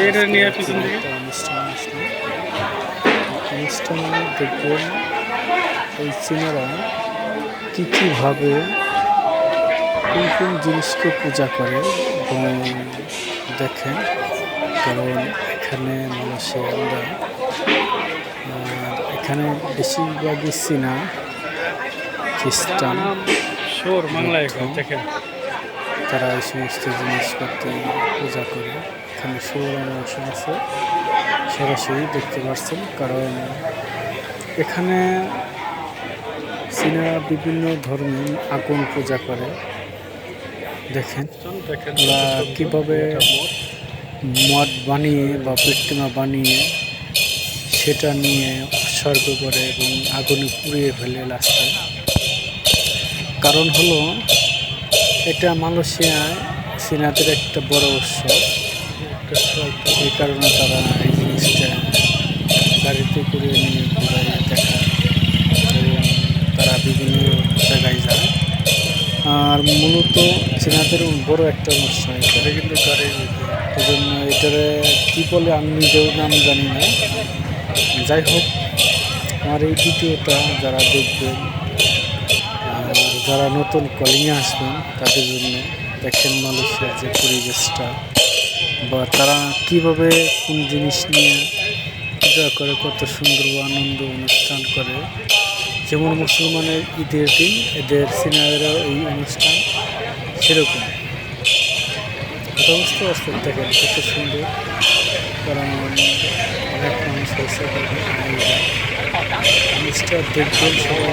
এটা। অনুষ্ঠান এই কোন কোন জিনিসকে পূজা করে এবং দেখেন কারণ এখানে মানুষে আমরা এখানে বেশিরভাগই চীনা খ্রিস্টান শোর বাংলায় এখন দেখেন। তারা এই সমস্ত জিনিসপত্র পূজা করে এখানে সৌর অংশ আছে। সরাসরি দেখতে পাচ্ছেন কারণ এখানে চীনা বিভিন্ন ধর্মে আগুন পূজা করে। দেখেন দেখেন। ওরা কীভাবে মদ বানিয়ে বা প্রতিমা বানিয়ে সেটা নিয়ে উৎসর্গ করে এবং আগুনে পুড়িয়ে ফেলে লাস্টে। কারণ হলো এটা মালয়েশিয়ায় চীনাদের একটা বড় উৎসব এই কারণে তারা এই জিনিসটা গাড়িতে করে নিয়ে ঘুরাই দেখা এবং তারা বিভিন্ন জায়গায় যায়। আর মূলত চীনাদের বড় একটা অনুষ্ঠান এটা। কিন্তু গাড়ির এই জন্য এটারে কী বলে আমি নিজেও নাম জানি না। যাই হোক আমার এই ভিডিওটা যারা দেখবেন যারা নতুন কলিংয়ে আসবেন, তাদের জন্য দেখেন মালয়েশিয়ার যে পরিবেশটা বা তারা কীভাবে কোন জিনিস নিয়ে পূজা করে, কত সুন্দর আনন্দ অনুষ্ঠান করে। যেমন মুসলমানের ঈদের দিন, এদের সিনারেরও এই অনুষ্ঠান সেরকম। এটা বুঝতে পারছেন? দেখেন কত সুন্দর কারণ অনেক মানুষ হয়েছে জিনিসটা দেখবেন সবাই।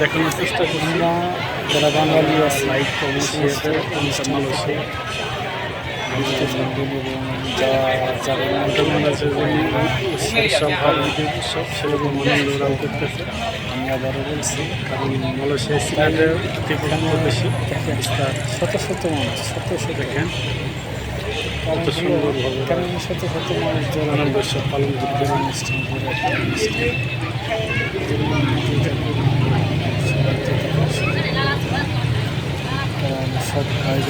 দেখানোর চেষ্টা করছি আমরা যারা বাঙালি আছি যারা যারা আছে সব উৎসব সেরকম আনন্দ ওরাও করতেছে। আমি আবারও বলছি কারণ মালয়েশিয়া সিলেটের তীব্রান্ত বেশি। দেখেন শত শত মানুষ শত শত দেখেন কত সুন্দরভাবে কারণ শত শত মানুষ যারা আনন্দ পালন করতে অনুষ্ঠান করে একটা অনুষ্ঠান সবাই যেতে পারছে। কারণ সব হয়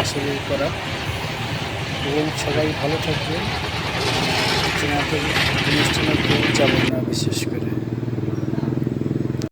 আসলে করা। এবং সবাই ভালো থাকবে চীনাদের অনুষ্ঠানের যাবেন না বিশেষ করে।